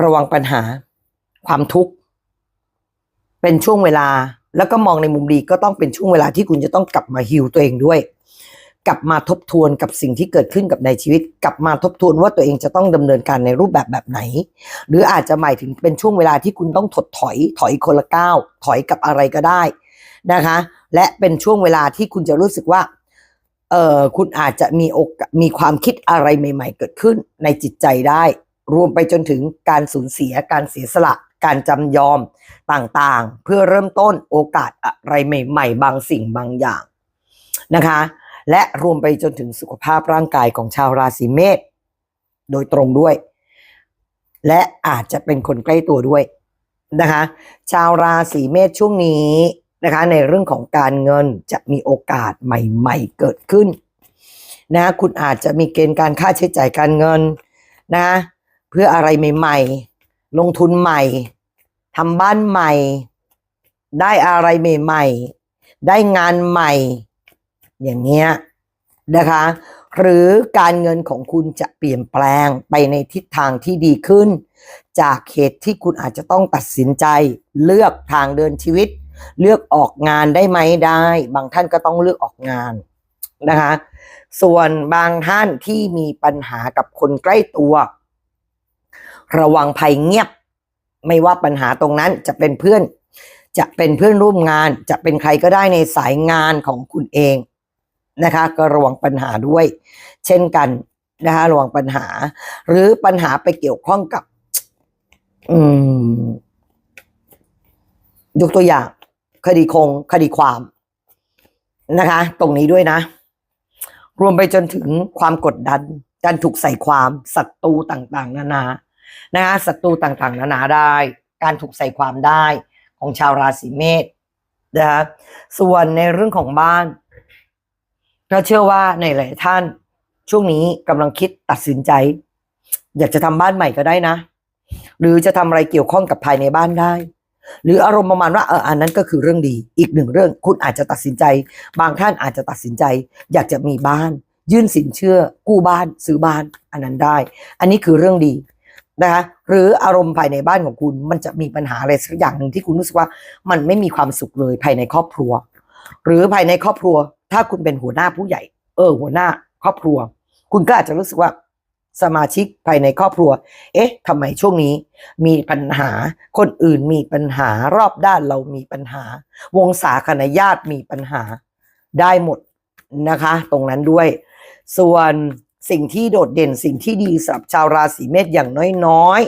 ระวังปัญหา ความทุกข์ เป็นช่วงเวลา แล้วก็มองในมุมดีก็ต้องเป็นช่วงเวลาที่คุณจะต้องกลับมาฮิวตัวเองด้วย กลับมาทบทวนกับสิ่งที่เกิดขึ้นกับในชีวิต กลับมาทบทวนว่าตัวเองจะต้องดำเนินการในรูปแบบแบบไหน หรืออาจจะหมายถึงเป็นช่วงเวลาที่คุณต้องถดถอย ถอยคนละก้าวถอยกับอะไรก็ได้นะคะ และเป็นช่วงเวลาที่คุณจะรู้สึกว่าเออคุณอาจจะมีโอกมีความคิดอะไรใหม่ ๆ เกิดขึ้นในจิตใจได้ รวมไปจนถึงการสูญเสียการเสียสละ การจำยอมต่างๆ เพื่อเริ่มต้นโอกาสอะไรใหม่ๆ บางสิ่งบางอย่างนะคะ และรวมไปจนถึงสุขภาพร่างกายของชาวราศีเมษโดยตรงด้วย และอาจจะเป็นคนใกล้ตัวด้วยนะคะ ชาวราศีเมษช่วงนี้นะคะ ในเรื่องของการเงินจะมีโอกาสใหม่ ๆ เกิดขึ้นนะคุณอาจจะมีเกณฑ์การค่าใช้จ่ายการเงินนะ เพื่ออะไรใหม่ๆ ลงทุนใหม่ทำบ้านใหม่ ได้อะไรใหม่ๆ ได้งานใหม่ อย่างเงี้ยนะคะ หรือการเงินของคุณจะเปลี่ยนแปลงไปในทิศทางที่ดีขึ้น จากเหตุที่คุณอาจจะต้องตัดสินใจเลือกทางเดินชีวิต เลือกออกงานได้ไหมได้ บางท่านก็ต้องเลือกออกงานนะคะ ส่วนบางท่านที่มีปัญหากับคนใกล้ตัว ระวังภัยเงียบ ไม่ว่าปัญหาตรงนั้นจะเป็นเพื่อน จะเป็นเพื่อนร่วมงาน จะเป็นใครก็ได้ในสายงานของคุณเองนะคะ ก็ระวังปัญหาด้วย เช่นกันนะคะระวังปัญหา หรือปัญหาไปเกี่ยวข้องกับ อืม ยกตัวอย่าง คดีคง คดีความนะคะ ตรงนี้ด้วยนะ รวมไปจนถึงความกดดัน การถูกใส่ความศัตรูต่าง ๆ นานา นะคะศัตรูต่างๆ นานาได้ การถูกใส่ความได้ของชาวราศีเมษนะคะส่วนในเรื่องของบ้านเราเชื่อว่าในหลายท่านช่วงนี้กำลังคิดตัดสินใจ อยากจะทำบ้านใหม่ก็ได้นะ หรือจะทำอะไรเกี่ยวข้องกับภายในบ้านได้ หรืออารมณ์ประมาณว่าเอออันนั้นก็คือเรื่องดี อีกหนึ่งเรื่องคุณอาจจะตัดสินใจ บางท่านอาจจะตัดสินใจ อยากจะมีบ้าน ยื่นสินเชื่อ กู้บ้าน ซื้อบ้าน อันนั้นได้ อันนี้คือเรื่องดี นะคะหรืออารมณ์ภายในบ้านของคุณ มันจะมีปัญหาอะไรสักอย่างหนึ่งที่คุณรู้สึกว่ามันไม่มีความสุขเลยภายในครอบครัว หรือภายในครอบครัว ถ้าคุณเป็นหัวหน้าผู้ใหญ่ เออ หัวหน้าครอบครัว คุณก็อาจจะรู้สึกว่าสมาชิกภายในครอบครัว เอ๊ะทำไมช่วงนี้ มีปัญหา คนอื่นมีปัญหารอบด้านเรามีปัญหา วงศาคณะญาติมีปัญหาได้หมดนะคะ ตรงนั้นด้วย ส่วน สิ่งที่โดดเด่นสิ่งที่ดีสำหรับชาวราศีเมษอย่างน้อย